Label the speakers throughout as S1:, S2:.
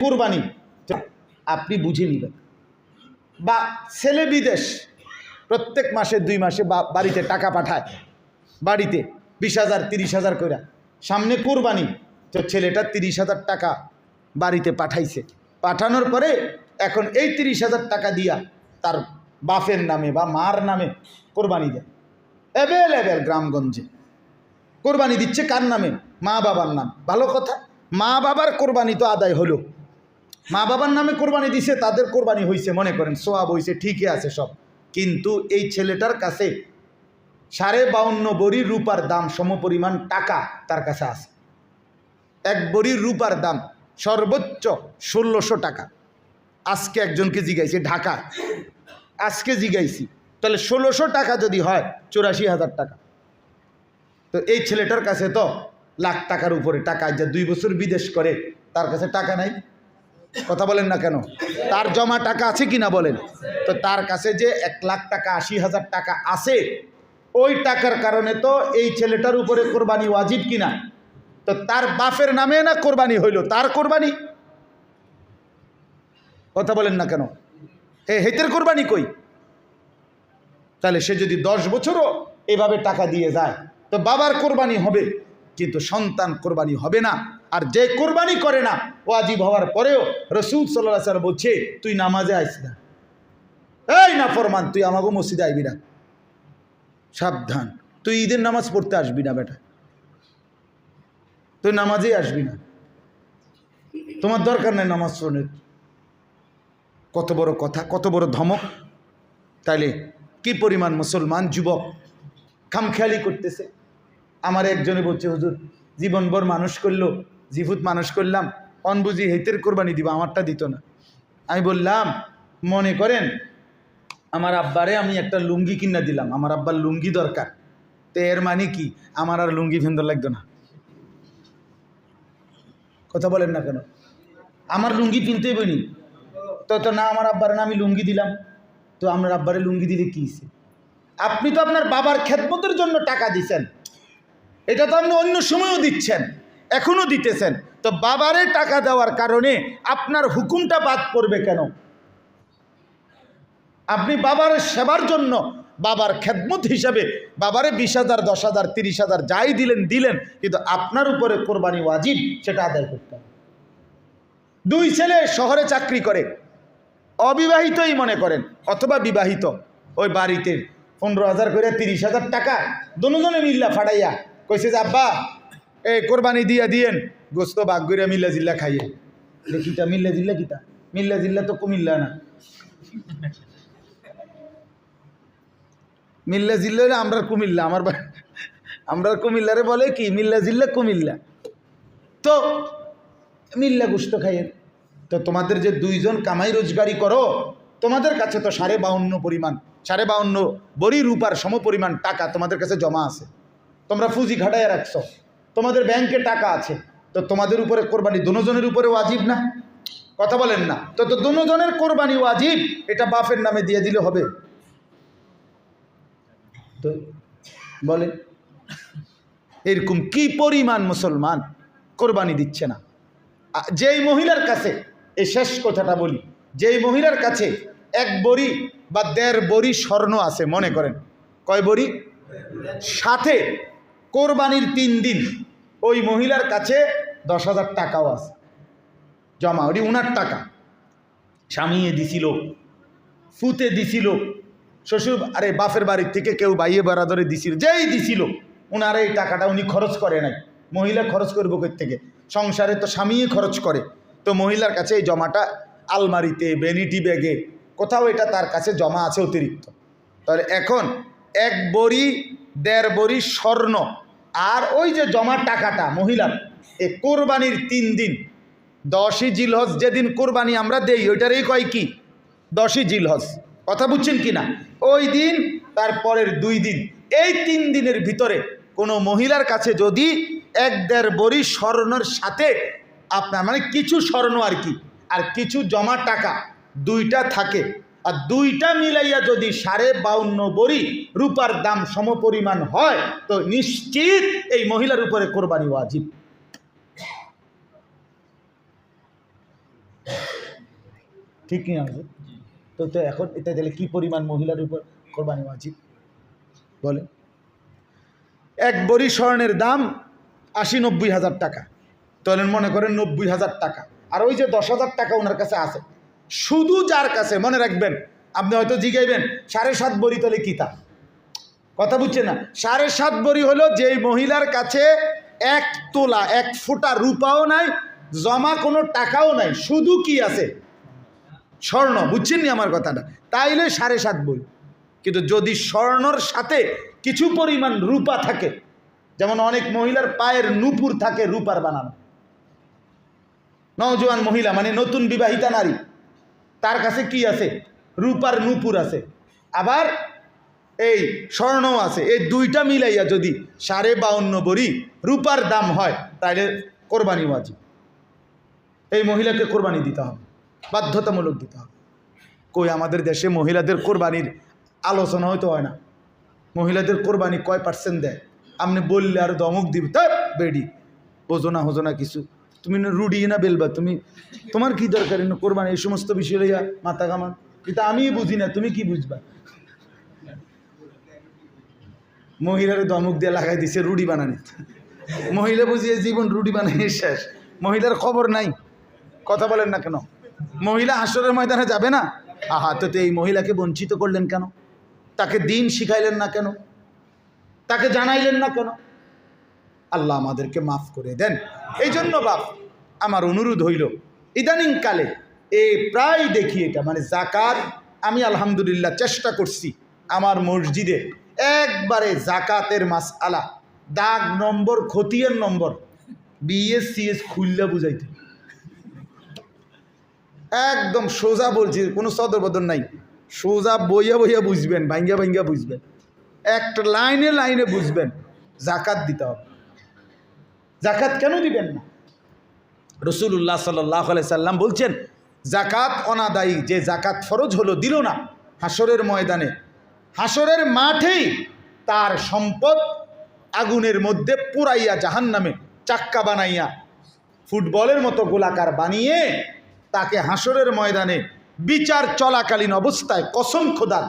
S1: কোরবানি। আপনি বুঝে নেবেন। বা ছেলে বিদেশ, প্রত্যেক মাসে দুই মাসে বাড়িতে টাকা পাঠায়। বাড়িতে বিশ হাজার, তিরিশ হাজার করে সামনে কোরবানি, তো ছেলেটা তিরিশ হাজার টাকা বাড়িতে পাঠাইছে। পাঠানোর পরে এখন এই তিরিশ হাজার টাকা দিয়া তার বাপের নামে বা মার নামে কোরবানি দেয়। অ্যাভেলেবেল গ্রামগঞ্জে। কোরবানি দিচ্ছে কার নামে? মা বাবার নাম। ভালো কথা? মা বাবার কোরবানি তো আদায় হলো। মা বাবার নামে কোরবানি দিছে, তাদের কোরবানি হয়েছে মনে করেন, সোয়াব হয়েছে ঠিকই আছে সব। কিন্তু এই ছেলেটার কাছে সাড়ে বাউন্ন বড়ি রূপার দাম, সমপরিমাণ টাকা তার কাছে আছে। এক বড়ির রূপার দাম সর্বোচ্চ ষোলোশো টাকা। আজকে একজনকে জিগাইছে ঢাকা। আজকে জিগাইছি। তাহলে ষোলোশো টাকা যদি হয়, চুরাশি হাজার টাকা। তো এই ছেলেটার কাছে তো লাখ টাকার উপরে টাকা, যা দুই বছর বিদেশ করে, তার কাছে টাকা নাই। কথা বলেন না কেন? তার জমা টাকা আছে কি না বলেন? তো তার কাছে যে এক লাখ টাকা, আশি হাজার টাকা আছে, ওই টাকার কারণে তো এই ছেলেটার উপরে কোরবানি ওয়াজিব কিনা? তো তার বাপের নামে না কোরবানি হইল? তার কোরবানি? কথা বলেন না কেন? হে হেতের কোরবানি কই? তাহলে সে যদি দশ বছরও এভাবে টাকা দিয়ে যায়, তো বাবার কোরবানি হবে, কিন্তু সন্তান কোরবানি হবে না। আর যে কোরবানি করে না, ওয়াজিব হওয়ার পরেও রসুল সাল্লাহ সাল্লাম বলছে, তুই নামাজে আইস না। এই না ফরমান তুই আমাকে মসজিদে আইবি না। সাবধান। তুই ঈদের নামাজ পড়তে আসবি না, বেটা। তুই নামাজেই আসবি না। তোমার দরকার নেই নামাজ পড়ে কত বড় কথা, কত বড় ধমক। তাইলে, কি পরিমাণ মুসলমান যুবক খামখেয়ালি করতেছে? আমার একজনে বলছে, হুজুর, জীবনভর মানুষ করল জিভুত মানুষ করলাম অনবুঝি হেতের কোরবানি দিব, আমারটা দিত না। আমি বললাম, মনে করেন, আমার আব্বারে আমি একটা লুঙ্গি কিনা দিলাম, আমার আব্বার লুঙ্গি দরকার। তো এর মানে কি? আমার আর লুঙ্গি ফেন্দর লাগতো না। কথা বলেন না কেন? আমার লুঙ্গি কিনতেই বইনি তো তো না আমার আব্বার না আমি লুঙ্গি দিলাম। তো আমার আব্বারে লুঙ্গি দিলে কী? আপনি তো আপনার বাবার খেদমতের জন্য টাকা দিছেন। এটা তো আপনি অন্য সময়ও দিচ্ছেন। এখনও দিতেছেন। তো বাবারে টাকা দেওয়ার কারণে আপনার হুকুমটা বাদ পড়বে কেন? আপনি বাবার সেবার জন্য বাবার খেদমত হিসাবে বাবারে বিশ হাজার, দশ হাজার, তিরিশ হাজার যাই দিলেন দিলেন, কিন্তু আপনার উপরে কোরবানি ওয়াজিব, সেটা আদায় করতে হবে। দুই ছেলে শহরে চাকরি করে, অবিবাহিতই মনে করেন, অথবা বিবাহিত, ওই বাড়িতে পনেরো হাজার করে তিরিশ হাজার টাকা, দুজনে মিল্লা ফাটাইয়া কইছে যে, আব্বা এই কোরবানি দিয়া দিয়েন। গোস্ত বাঘ করে মিল্লা জিল্লা খাইয়ে। দেখিটা মিল্লা জিল্লা কিতা মিল্লা জিল্লা তো কুমিল্লা না। মিল্লা জিল্লা আমরা কুমিল্লা। আমার আমরা কুমিল্লারে বলে কি, মিল্লা জিল্লা কুমিল্লা। তো, মিল্লা গোস্ত খাইয়েন। তো তোমাদের যে দুইজন কামাই রোজগারি করো, তোমাদের কাছে তো সাড়ে বাউন্ন পরিমাণ, সাড়ে বাউন্ন বড়ি রূপার সম পরিমাণ টাকা তোমাদের কাছে জমা আছে। তোমরা ফুজি ঘাটায় রাখছো। তোমাদের ব্যাংকে টাকা আছে, তো তোমাদের উপরে কোরবানি দুজনের উপরে ওয়াজিব না? কথা বলেন না। তো তো দুজনের কোরবানি ওয়াজিব, এটা বাপের নামে দিয়ে দিলে হবে। তো বলে এরকম কি পরিমাণ মুসলমান কোরবানি দিচ্ছে না? যেই মহিলার কাছে এই শেষ কথাটা বলি, যেই মহিলার কাছে এক বড়ি বা দেড় বড়ি স্বর্ণ আছে, মনে করেন। কয় বড়ি? সাথে কোরবানির তিন দিন ওই মহিলার কাছে দশ হাজার টাকাও আছে। জমা, ওটি উনার টাকা। স্বামীয়ে দিছিল ফুতে দিছিল, শ্বশুর, আরে বাপের বাড়ির থেকে কেউ বাইয়ে বেড়াদরে দিছিল, যেই দিছিল, উনার এই টাকাটা উনি খরচ করে নাই। মহিলা খরচ করব কোথ থেকে? সংসারে তো স্বামীই খরচ করে। তো মহিলার কাছে এই জমাটা আলমারিতে বেনিটি ব্যাগে, কোথাও এটা তার কাছে জমা আছে অতিরিক্ত। তাহলে এখন এক বড়ি দেড় বড়ি স্বর্ণ আর ওই যে জমা টাকাটা মহিলার এ কোরবানির তিন দিন। দশই জিলহজ যেদিন কোরবানি আমরা দেই, ওইটারই কয় কি? দশই জিলহজ। কথা বুঝছেন কি না? ওই দিন তারপরের দুই দিন। এই তিন দিনের ভিতরে কোনো মহিলার কাছে যদি এক দেড় বড়ি স্বর্ণের সাথে আপনার মানে কিছু স্বর্ণ আর কি, আর কিছু জমা টাকা দুইটা থাকে আর দুইটা মিলাইয়া যদি সাড়ে বাউন্ন বড়ি রূপার দাম সমপরিমাণ হয়, তো নিশ্চিত এই মহিলার উপরে কোরবানি ওয়াজিব। ঠিক কিনা হুজুর? তো তো এখন এটা তাহলে কি পরিমাণ মহিলার উপর কোরবানি ওয়াজিব? বলে এক বড়ি স্বর্ণের দাম আশি নব্বই হাজার টাকা। তাহলে মনে করেন নব্বই হাজার টাকা। আর ওই যে দশ হাজার টাকা ওনার কাছে আছে। শুধু যার কাছে, মনে রাখবেন, আপনি হয়তো জিগাইবেন, সাড়ে সাত বড়ি তাহলে কি তা? কথা বুঝছে না? সাড়ে সাত বড়ি হলো যেই মহিলার কাছে এক তোলা, এক ফোঁটা রূপাও নাই, জমা কোনো টাকাও নাই, শুধু কি আছে? স্বর্ণ, বুঝছেন নি আমার কথাটা? তাইলে সাড়ে সাত বই কিন্তু যদি স্বর্ণর সাথে কিছু পরিমাণ রূপা থাকে, যেমন অনেক মহিলার পায়ের নুপুর থাকে রূপার বানানো। নওজোয়ান মহিলা মানে নতুন বিবাহিতা নারী তার কাছে কি আছে? রূপার নূপুর আছে। আবার এই স্বর্ণও আছে। এই দুইটা মিলাইয়া যদি সাড়ে বাউন্ন বড়ি রূপার দাম হয় তাহলে কোরবানি ওয়াজিব। এই মহিলাকে কোরবানি দিতে হবে। বাধ্যতামূলক দিতে হবে। কই, আমাদের দেশে মহিলাদের কোরবানির আলোচনা হয়তো হয় না। মহিলাদের কোরবানি কয় পার্সেন্ট দেয়? আপনি বললে আর দমক দিব। তা বেডি। ওজনা হোজনা কিছু। তুমি রুডি না বেলবা, তুমি, তোমার কি দরকার? এনে কোরবানি, এই সমস্ত বিষয় লইয়া মাথা কামান এটা আমি বুঝি না, তুমি কি বুঝবা? মহিলার দমক দিয়ে লাগাই দিছে, রুডি বানানি। মহিলা বুঝিয়ে জীবন রুডি বানিয়ে শেষ। মহিলার খবর নাই। কথা বলেন না কেন? মহিলা হাসরের ময়দানে যাবে না? আহা তো এই মহিলাকে বঞ্চিত করলেন কেন? তাকে দিন শিখাইলেন না কেন? তাকে জানাইলেন না কেন? আল্লাহ আমাদেরকে মাফ করে দেন। এই জন্য বাপ, আমার অনুরোধ হইল ইদানিং কালে এ প্রায় দেখি এটা মানে জাকাত, আমি আলহামদুলিল্লাহ চেষ্টা করছি আমার মসজিদে একবারে জাকাতের মাস আলা দাগ নম্বর, খতিয়ান নম্বর বিএস সিএস খুললা বুঝাইতে। একদম সোজা বলছি, কোনো সদরবদর নাই, সোজা বইয়া বইয়া বুঝবেন ভাঙ্গা ভাঙ্গা বুঝবেন, একটা লাইনে লাইনে বুঝবেন, জাকাত দিতে হবে। জাকাত কেন দিবেন না? রসুল্লাহ সাল্লাহ সাল্লাম বলছেন, জাকাত অনাদায়ী, যে জাকাত ফরজ হলো দিল না হাসরের ময়দানে। হাসরের মাঠেই তার সম্পদ আগুনের মধ্যে পুরাইয়া জাহান নামে চাক্কা বানাইয়া ফুটবলের মতো গোলাকার বানিয়ে তাকে হাসরের ময়দানে বিচার চলাকালীন অবস্থায় কসম খোদার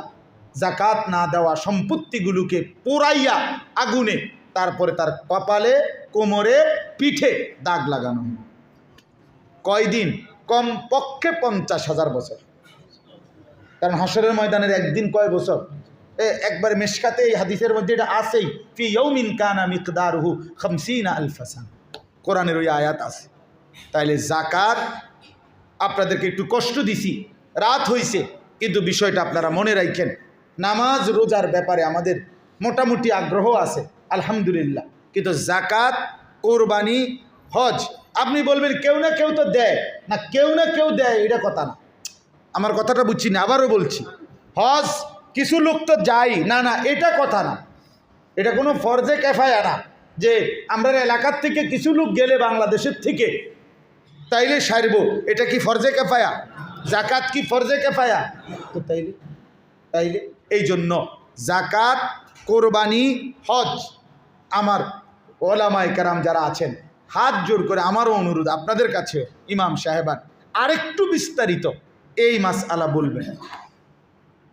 S1: জাকাত না দেওয়া সম্পত্তিগুলোকে পোড়াইয়া আগুনে তারপরে তার কপালে, কোমরে, পিঠে দাগ লাগানো হয়। কয়দিন? কম পক্ষে পঞ্চাশ হাজার বছর। কারণ হাসরের ময়দানের একদিন কয় বছর? এ, একবার মেশকাতে এই হাদিসের মধ্যে এটা আসেই ফি ইয়ৌমিন কানা মিকদারহু খামসিনা আলফাসান। কোরআনের ওই আয়াত আছে। তাইলে জাকাত আপনাদেরকে একটু কষ্ট দিছি। রাত হইছে, কিন্তু বিষয়টা আপনারা মনে রাখেন নামাজ, রোজার ব্যাপারে আমাদের মোটামুটি আগ্রহ আছে। আলহামদুলিল্লাহ। কিন্তু জাকাত কোরবানি, হজ, আপনি বলবেন কেউ না কেউ তো দেয়। না, কেউ না কেউ দেয়, এটা কথা না। আমার কথাটা বুঝছি না, আবারও বলছি। হজ, কিছু লোক তো যাই না না, এটা কথা না। এটা কোনো ফরজে ক্যাফায়া না যে আমরা এলাকার থেকে কিছু লোক গেলে বাংলাদেশের থেকে। তাইলে সারব, এটা কি ফরজে ক্যাফায়া জাকাত কি ফরজে ক্যাফায়া তো তাইলে তাইলে এই জন্য জাকাত কোরবানি, হজ। আমার ওলামায় কারাম যারা আছেন, হাত জোর করে আমারও অনুরোধ, আপনাদের কাছে ইমাম সাহেবান, আরেকটু বিস্তারিত এই মাস আলা বলবেন।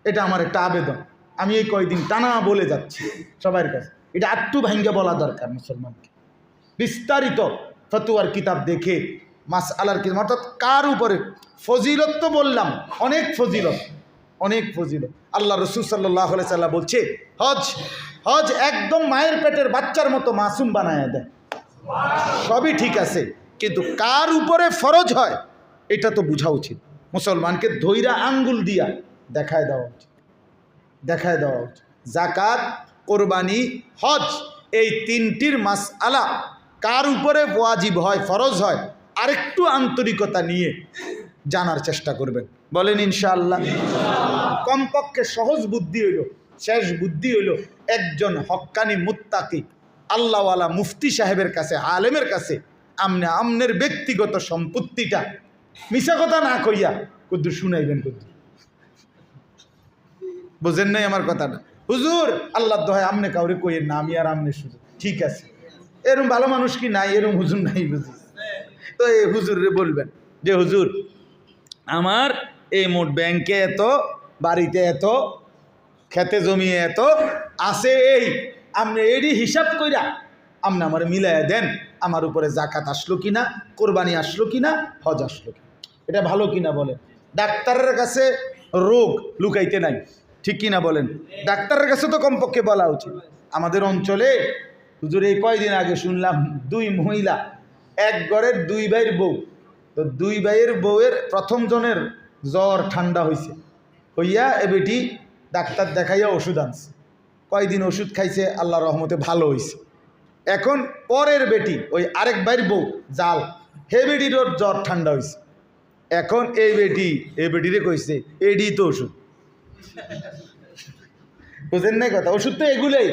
S1: এটা আমার একটা আবেদন। আমি এই কয়দিন টানা বলে যাচ্ছি সবার কাছে। এটা আটটু ভাঙ্গে বলা দরকার মুসলমানকে। বিস্তারিত ফতুয়ার কিতাব দেখে মাস আলার কিতাব অর্থাৎ কার উপরে? ফজিলত তো বললাম, অনেক ফজিলত। অনেক ফজিলত আল্লাহ রসুল সাল্লাহ সাল্লাহ বলছে, হজ হজ একদম মায়ের পেটের বাচ্চার মতো মাসুম বানায় দেয়। সবই ঠিক আছে, কিন্তু কার উপরে ফরজ হয়, এটা তো বোঝা উচিত। মুসলমানকে ধৈরা আঙ্গুল দিয়া দেখায় দেওয়া উচিত। দেখায় দেওয়া উচিত। জাকাত কোরবানি, হজ, এই তিনটির মাস আলা কার উপরে ওয়াজিব হয়, ফরজ হয়, আরেকটু আন্তরিকতা নিয়ে জানার চেষ্টা করবেন। বলেন ইনশাআল্লাহ। কমপক্ষে সহজ বুদ্ধি হইল, শেষ বুদ্ধি হইল, একজন হক্কানি মুত্তাকি, আল্লাহওয়ালা মুফতি সাহেবের কাছে, আলেমের কাছে, আমনে আমনের ব্যক্তিগত সম্পত্তিটা মিশা কথা না কইয়া কুদ্দু শুনাইবেন কুদ্দু বুঝেন নাই আমার কথাটা? হুজুর আল্লাহ দোহায় আমনে কাউরে কইয়ের না, আমি আর আমনে শুধু। ঠিক আছে। এরম ভালো মানুষ কি নাই, এরম হুজুর নাই বুঝি? তো এই হুজুরে বলবেন যে, হুজুর, আমার এই মোট ব্যাংকে এত, বাড়িতে এত, খেতে জমিয়ে এত, আছে এই, আপনি এরই হিসাব কইরা আপনি আমার মিলাইয়া দেন, আমার উপরে জাকাত আসলো কিনা, কোরবানি আসলো কিনা, হজ আসলো কিনা। এটা ভালো কিনা বলেন? ডাক্তারের কাছে রোগ লুকাইতে নাই, ঠিক কিনা বলেন? ডাক্তারের কাছে তো কমপক্ষে বলা উচিত। আমাদের অঞ্চলে, হুজুর, এই কয়দিন আগে শুনলাম দুই মহিলা, এক ঘরের দুই ভাইয়ের বউ। তো দুই ভাইয়ের বউয়ের প্রথম জনের জ্বর ঠান্ডা হয়েছে হইয়া এ বেটি ডাক্তার দেখাইয়া ওষুধ আনছে। কয়দিন ওষুধ খাইছে আল্লাহ রহমতে ভালো হয়েছে এখন পরের বেটি, ওই আরেক ভাইয়ের বউ, জাল হে বেটির ওর জ্বর ঠান্ডা হয়েছে এখন এই বেটি, এই বেটিরে কইছে এডি তো ওষুধ। বুঝেন নাই কথা? ওষুধ তো এগুলোই,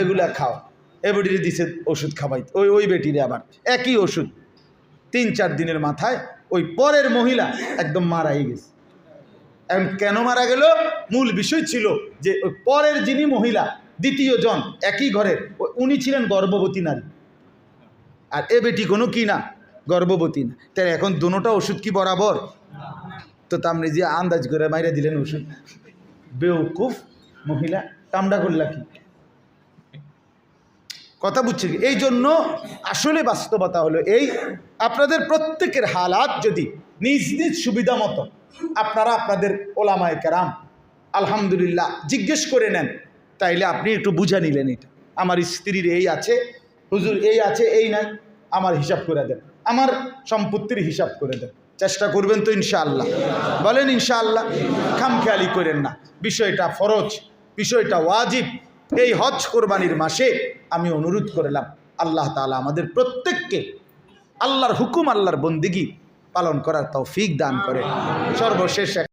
S1: এগুলা খাও। এ বেটিরে দিছে ওষুধ খাবাই ওই ওই বেটিরে আবার। একই ওষুধ। তিন চার দিনের মাথায় ওই পরের মহিলা একদম মারাই গেছে। এখন কেন মারা গেল? মূল বিষয় ছিল যে ওই পরের যিনি মহিলা, দ্বিতীয় জন একই ঘরের উনি ছিলেন গর্ভবতী নারী। আর এ বেটি কোনো কি না, গর্ভবতী না। তাই এখন দুটোটা ওষুধ কি বরাবর? তো তামনি যে আন্দাজ করে মাইরে দিলেন ওষুধ। বেউকুফ মহিলা কামড়া করলা কি? কথা বুঝছে এই জন্য আসলে বাস্তবতা হলো এই, আপনাদের প্রত্যেকের হালাত যদি নিজ নিজ সুবিধা মতো আপনারা আপনাদের ওলামায় কেরাম, আলহামদুলিল্লাহ জিজ্ঞেস করে নেন, তাইলে আপনি একটু বুঝে নিলেন এটা। আমার স্ত্রীর এই আছে, হুজুর এই আছে, এই নাই, আমার হিসাব করে দেন। আমার সম্পত্তির হিসাব করে দেন। চেষ্টা করবেন তো ইনশাআল্লাহ। বলেন ইনশাআল্লাহ, খামখেয়ালি করেন না। বিষয়টা ফরজ, বিষয়টা ওয়াজিব। এই হজ কোরবানির মাসে আমি অনুরোধ করলাম, আল্লাহ তালা আমাদের প্রত্যেককে আল্লাহর হুকুম, আল্লাহর বন্দিগি পালন করার তৌফিক দান করে। সর্বশেষ